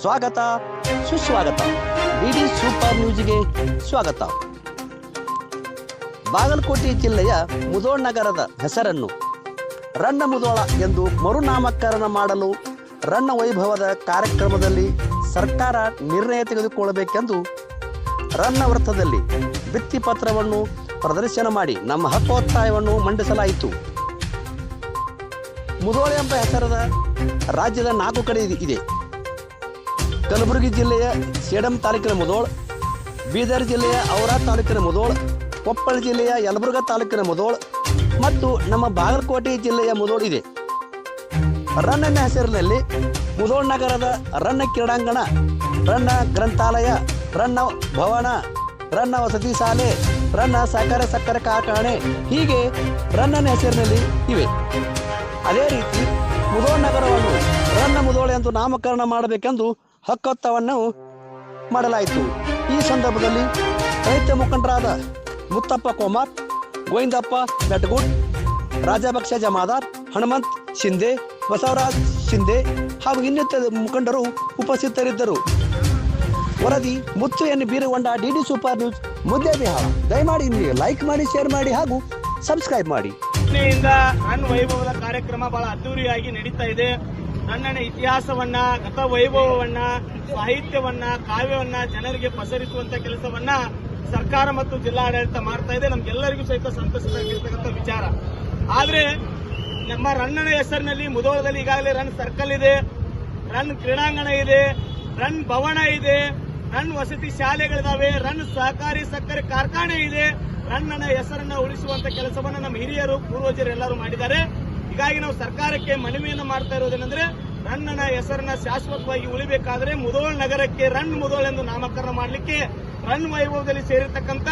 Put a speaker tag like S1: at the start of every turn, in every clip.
S1: ಸ್ವಾಗತ, ಸುಸ್ವಾಗತ. DD super ನ್ಯೂಸ್ಗೆ ಸ್ವಾಗತ. ಬಾಗಲಕೋಟೆ ಜಿಲ್ಲೆಯ ಮುದೋಳ್ ನಗರದ ಹೆಸರನ್ನು ರನ್ನ ಮುದೋಳ ಎಂದು ಮರುನಾಮಕರಣ ಮಾಡಲು ರನ್ನ ವೈಭವದ ಕಾರ್ಯಕ್ರಮದಲ್ಲಿ ಸರ್ಕಾರ ನಿರ್ಣಯ ತೆಗೆದುಕೊಳ್ಳಬೇಕೆಂದು ರನ್ನ ವೃತ್ತದಲ್ಲಿ ಭಿತ್ತಿಪತ್ರವನ್ನು ಪ್ರದರ್ಶನ ಮಾಡಿ ನಮ್ಮ ಹಕ್ಕೋತ್ತಾಯವನ್ನು ಮಂಡಿಸಲಾಯಿತು. ಮುದೋಳ ಎಂಬ ಹೆಸರದ ರಾಜ್ಯದ ನಾಲ್ಕು ಕಡೆ ಇದೆ- ಇದೆ. ಕಲಬುರಗಿ ಜಿಲ್ಲೆಯ ಸೇಡಂ ತಾಲೂಕಿನ ಮುದೋಳ್, ಬೀದರ್ ಜಿಲ್ಲೆಯ ಔರಾ ತಾಲೂಕಿನ ಮುದೋಳ್, ಕೊಪ್ಪಳ ಜಿಲ್ಲೆಯ ಯಲಬುರ್ಗ ತಾಲೂಕಿನ ಮುದೋಳ್ ಮತ್ತು ನಮ್ಮ ಬಾಗಲಕೋಟೆ ಜಿಲ್ಲೆಯ ಮುದೋಳ್ ಇದೆ. ರನ್ನ ಹೆಸರಿನಲ್ಲಿ ಮುದೋಳ್ ನಗರದ ರನ್ನ ಕ್ರೀಡಾಂಗಣ ರನ್ನ ಗ್ರಂಥಾಲಯ ರನ್ನ ಭವನ ರನ್ನ ವಸತಿ ಶಾಲೆ ರನ್ನ ಸಕ್ಕರೆ ಸಕ್ಕರೆ ಕಾರ್ಖಾನೆ ಹೀಗೆ ರನ್ನನ ಹೆಸರಿನಲ್ಲಿ ಇವೆ. ಅದೇ ರೀತಿ ಮುದೋಳ್ ನಗರವನ್ನು ರನ್ನ ಮುದೋಳ ಎಂದು ನಾಮಕರಣ ಮಾಡಬೇಕೆಂದು ಹಕ್ಕೊತ್ತವನ್ನು ಮಾಡಲಾಯಿತು. ಈ ಸಂದರ್ಭದಲ್ಲಿ ರೈತ ಮುಖಂಡರಾದ ಮುತ್ತಪ್ಪ ಕೋಮಾರ್ ಗೋವಿಂದಪ್ಪ ನಟಗೂಡ್ ರಾಜಭಕ್ಷ ಜಮಾದಾರ್, ಹನುಮಂತ್ ಶಿಂದೆ ಬಸವರಾಜ್ ಶಿಂದೆ ಹಾಗೂ ಇನ್ನಿತರ ಮುಖಂಡರು ಉಪಸ್ಥಿತರಿದ್ದರು. ವರದಿ Muthu N Biragonda DD super news Muddebihal. ದಯಮಾಡಿ ನೀವು ಲೈಕ್ ಮಾಡಿ, ಶೇರ್ ಮಾಡಿ ಹಾಗೂ ಸಬ್ಸ್ಕ್ರೈಬ್ ಮಾಡಿ.
S2: ಅನ್ ವೈಭವದ ಕಾರ್ಯಕ್ರಮ ಬಹಳ ಅದ್ದೂರಿಯಾಗಿ ನಡೀತಾ ಇದೆ. ರನ್ನನ ಇತಿಹಾಸವನ್ನ ಗತ ವೈಭವವನ್ನ ಸಾಹಿತ್ಯವನ್ನ, ಕಾವ್ಯವನ್ನ ಜನರಿಗೆ ಪಸರಿಸುವಂತ ಕೆಲಸವನ್ನ ಸರ್ಕಾರ ಮತ್ತು ಜಿಲ್ಲಾಡಳಿತ ಮಾಡ್ತಾ ಇದೆ. ನಮ್ಗೆಲ್ಲರಿಗೂ ಸಹಿತ ಸಂತಸವಾಗಿರ್ತಕ್ಕಂಥ ವಿಚಾರ. ಆದ್ರೆ ನಮ್ಮ ರನ್ನನ ಹೆಸರಿನಲ್ಲಿ ಮುದೋಳದಲ್ಲಿ ಈಗಾಗಲೇ ರನ್ ಸರ್ಕಲ್ ಇದೆ, ರನ್ ಕ್ರೀಡಾಂಗಣ ಇದೆ, ರನ್ ಭವನ ಇದೆ, ರನ್ ವಸತಿ ಶಾಲೆಗಳಿದಾವೆ, ರನ್ ಸಹಕಾರಿ ಸಕ್ಕರೆ ಕಾರ್ಖಾನೆ ಇದೆ. ರನ್ನನ ಹೆಸರನ್ನ ಉಳಿಸುವಂತ ಕೆಲಸವನ್ನ ನಮ್ಮ ಹಿರಿಯರು, ಪೂರ್ವಜರು ಎಲ್ಲರೂ ಮಾಡಿದ್ದಾರೆ. ಹೀಗಾಗಿ ನಾವು ಸರ್ಕಾರಕ್ಕೆ ಮನವಿಯನ್ನು ಮಾಡ್ತಾ ಇರೋದೇನೆಂದ್ರೆ ರನ್ನನ ಹೆಸರನ್ನ ಶಾಶ್ವತವಾಗಿ ಉಳಿಬೇಕಾದ್ರೆ ಮುದೋಳ್ ನಗರಕ್ಕೆ ರನ್ ಮುದೋಳ್ ಎಂದು ನಾಮಕರಣ ಮಾಡಲಿಕ್ಕೆ ರನ್ ವೈಭವದಲ್ಲಿ ಸೇರಿರ್ತಕ್ಕಂಥ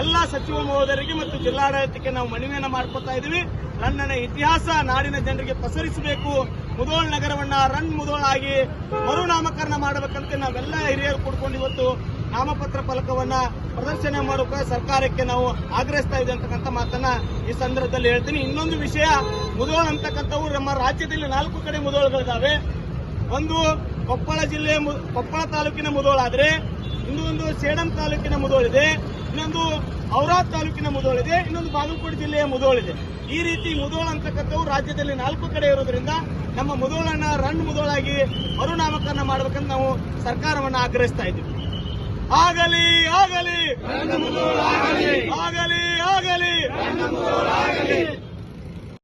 S2: ಎಲ್ಲಾ ಸಚಿವ ಮಹೋದಯರಿಗೆ ಮತ್ತು ಜಿಲ್ಲಾಡಳಿತಕ್ಕೆ ನಾವು ಮನವಿಯನ್ನು ಮಾಡ್ಕೊತಾ ಇದೀವಿ ರನ್ನನ ಇತಿಹಾಸ ನಾಡಿನ ಜನರಿಗೆ ಪಸರಿಸಬೇಕು. ಮುದೋಳ್ ನಗರವನ್ನ ರನ್ ಮುದೋಳ್ ಆಗಿ ಮರುನಾಮಕರಣ ಮಾಡಬೇಕಂತ ನಾವೆಲ್ಲ ಹಿರಿಯರು ಕೂಡ್ಕೊಂಡು ಇವತ್ತು ನಾಮಪತ್ರ ಫಲಕವನ್ನ ಪ್ರದರ್ಶನ ಮಾಡೋಕೆ ಸರ್ಕಾರಕ್ಕೆ ನಾವು ಆಗ್ರಹಿಸ್ತಾ ಇದೆ ಅಂತಕ್ಕಂಥ ಮಾತನ್ನ ಈ ಸಂದರ್ಭದಲ್ಲಿ ಹೇಳ್ತೀನಿ. ಇನ್ನೊಂದು ವಿಷಯ ಮುದೋಳ್ ಅಂತಕ್ಕಂಥವು ನಮ್ಮ ರಾಜ್ಯದಲ್ಲಿ ನಾಲ್ಕು ಕಡೆ ಮುದೋಳ್ಗಳಿದ್ದಾವೆ ಒಂದು ಕೊಪ್ಪಳ ಜಿಲ್ಲೆ ಕೊಪ್ಪಳ ತಾಲೂಕಿನ ಮುದೋಳಾದ್ರೆ ಇನ್ನೊಂದು ಸೇಡಂ ತಾಲೂಕಿನ ಮುದೋಳಿದೆ ಇನ್ನೊಂದು ಔರಾದ್ ತಾಲೂಕಿನ ಮುದೋಳಿದೆ ಇನ್ನೊಂದು ಬಾಗಲಕೋಟೆ ಜಿಲ್ಲೆಯ ಮುದೋಳಿದೆ ಈ ರೀತಿ ಮುದೋಳ ಅಂತಕ್ಕಂಥವು ರಾಜ್ಯದಲ್ಲಿ ನಾಲ್ಕು ಕಡೆ ಇರೋದ್ರಿಂದ ನಮ್ಮ ಮುದೋಳನ್ನ ರನ್ ಮುದೋಳಾಗಿ ಮರುನಾಮಕರಣ ಮಾಡಬೇಕಂತ ನಾವು ಸರ್ಕಾರವನ್ನು ಆಗ್ರಹಿಸ್ತಾ ಇದ್ದೀವಿ. ಆಗಲಿ ಆಗಲಿ. ಆಗಲಿ ಆಗಲಿ.